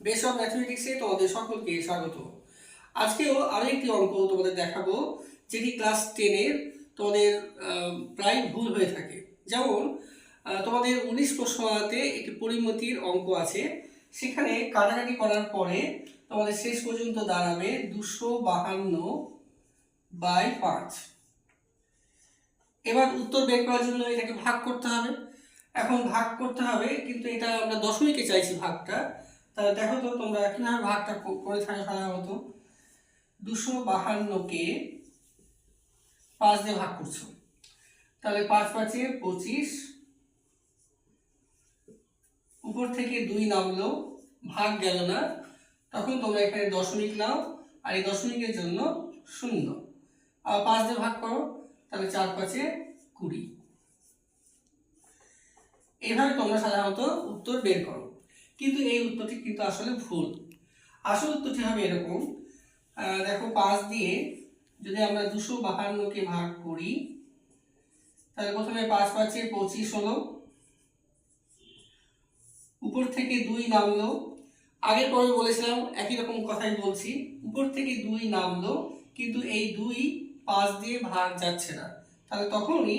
Base of ম্যাথমেটিক্সে তোমাদের সকলকে স্বাগত। আজকেও আরও একটি অঙ্ক তোমাদের দেখাবো, যেটি ক্লাস টেনের তোমাদের প্রায় ভুল হয়ে থাকে। যেমন তোমাদের উনিশ প্রশ্নতে একটি পরিমতির অঙ্ক আছে, সেখানে কাটাকাটি করার পরে তোমাদের শেষ পর্যন্ত দাঁড়াবে দুশো বাহান্ন বাই পাঁচ। এবার উত্তর বের করার জন্য এটাকে ভাগ করতে হবে। এখন ভাগ করতে হবে, কিন্তু এটা আমরা দশমিকে চাইছি ভাগটা। তাহলে দেখো তো, তোমরা কীভাবে ভাগটা করে থাকো সাধারণত দুশো বাহান্নকে পাঁচ দিয়ে ভাগ করছ। তাহলে পাঁচ পাঁচে পঁচিশ, উপর থেকে দুই নামলো, ভাগ গেল না। তখন তোমরা এখানে দশমিক নাও, আর এই দশমিকের জন্য শূন্য। আর পাঁচ দিয়ে ভাগ করো, তাহলে চার পাঁচে কুড়ি। এইভাবে তোমরা সাধারণত উত্তর বের করো। কিন্তু এই উত্তরটি কিন্তু আসলে ভুল। আসল উত্তরটি হবে এরকম দেখো পাঁচ দিয়ে যদি আমরা দুশো বাহান্নকে ভাগ করি, তাহলে প্রথমে পাঁচ পাঁচে পঁচিশ হলো, উপর থেকে দুই নামলো, আগের পর্বে বলেছিলাম একই রকম কথাই বলছি, উপর থেকে দুই নামলো, কিন্তু এই দুই পাঁচ দিয়ে ভাগ যাচ্ছে না, তাহলে তখনই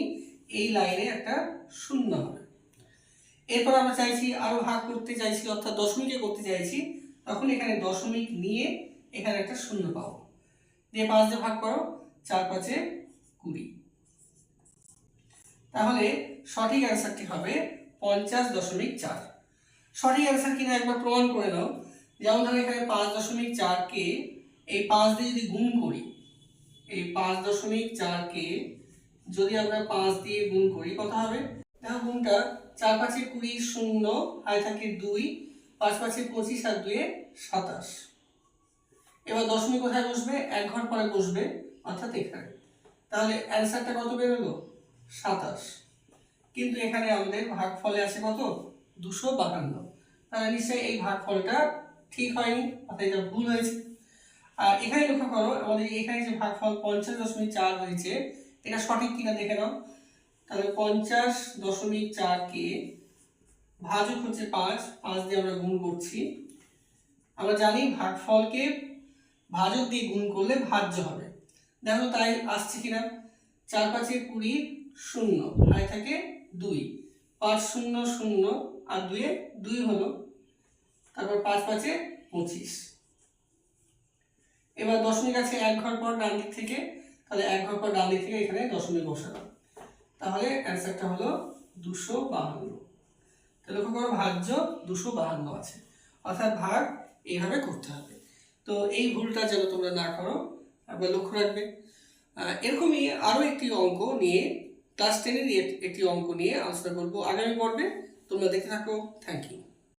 এই লাইনে একটা শূন্য হবে। এরপর আমরা চাইছি আরও ভাগ করতে চাইছি, অর্থাৎ দশমিকে করতে চাইছি, তখন এখানে দশমিক নিয়ে এখানে একটা শূন্য পাবো। দিয়ে পাঁচ দিয়ে ভাগ করো, চার পাঁচে কুড়ি। তাহলে সঠিক অ্যান্সারটি হবে পঞ্চাশ দশমিক চার। সঠিক অ্যান্সার কিনা একবার প্রমাণ করে নাও। যেমন ধরো এখানে পাঁচ দশমিক চারকে, এই পাঁচ দিয়ে যদি গুণ করি, এই পাঁচ দশমিক চারকে যদি আমরা পাঁচ দিয়ে গুণ করি, কত হবে? দেখো গুণটা চার পাঁচে কুড়ি শূন্য, আর থাকে দুই, পাঁচ পাঁচে পঁচিশ আর দুয়ে সাতাশ। এবার দশমিক কোথায় বসবে? এক ঘর পরে বসবে, অর্থাৎ এখানে। তাহলে অ্যান্সারটা কত বেরোলো? সাতাশ। কিন্তু এখানে আমাদের ভাগফলে আছে কত? দুশো বাহান্ন। তাহলে নিশ্চয়ই এই ভাগফলটা ঠিক হয়নি, অর্থাৎ এটা ভুল হয়েছে। আর এখানে লক্ষ্য করো, আমাদের এখানে যে ভাগফল পঞ্চাশ দশমিক চার হয়েছে, এটা সঠিক কিনা দেখে নাও। তাহলে পঞ্চাশ দশমিক চারকে ভাজক হচ্ছে পাঁচ পাঁচ দিয়ে আমরা গুণ করছি। আমরা জানি ভাগফলকে ভাজক দিয়ে গুণ করলে ভাজ্য হবে। দেখো তাই আসছে কিনা। চার পাঁচে কুড়ি শূন্য আর থাকে দুই। পাঁচ শূন্য শূন্য আর দুয়ে দুই হলো, তারপর পাঁচ পাঁচে পঁচিশ। এবার দশমিক আছে এক ঘর পর ডান দিক থেকে, তাহলে এক ঘর পর ডান দিক থেকে এখানে দশমিক বসালাম। তাহলে অ্যান্সারটা হলো দুশো বাহান্ন। তাহলে লক্ষ্য করো ভাজ্য দুশো বাহান্ন আছে। অর্থাৎ ভাগ এইভাবে করতে হবে। তো এই ভুলটা যেন তোমরা না করো, একবার লক্ষ্য রাখবে। এরকমই আরও একটি অঙ্ক নিয়ে ক্লাস টেনের একটি অঙ্ক নিয়ে আলোচনা করব আগামী পর্বে। তোমরা দেখে থাকো। Thank you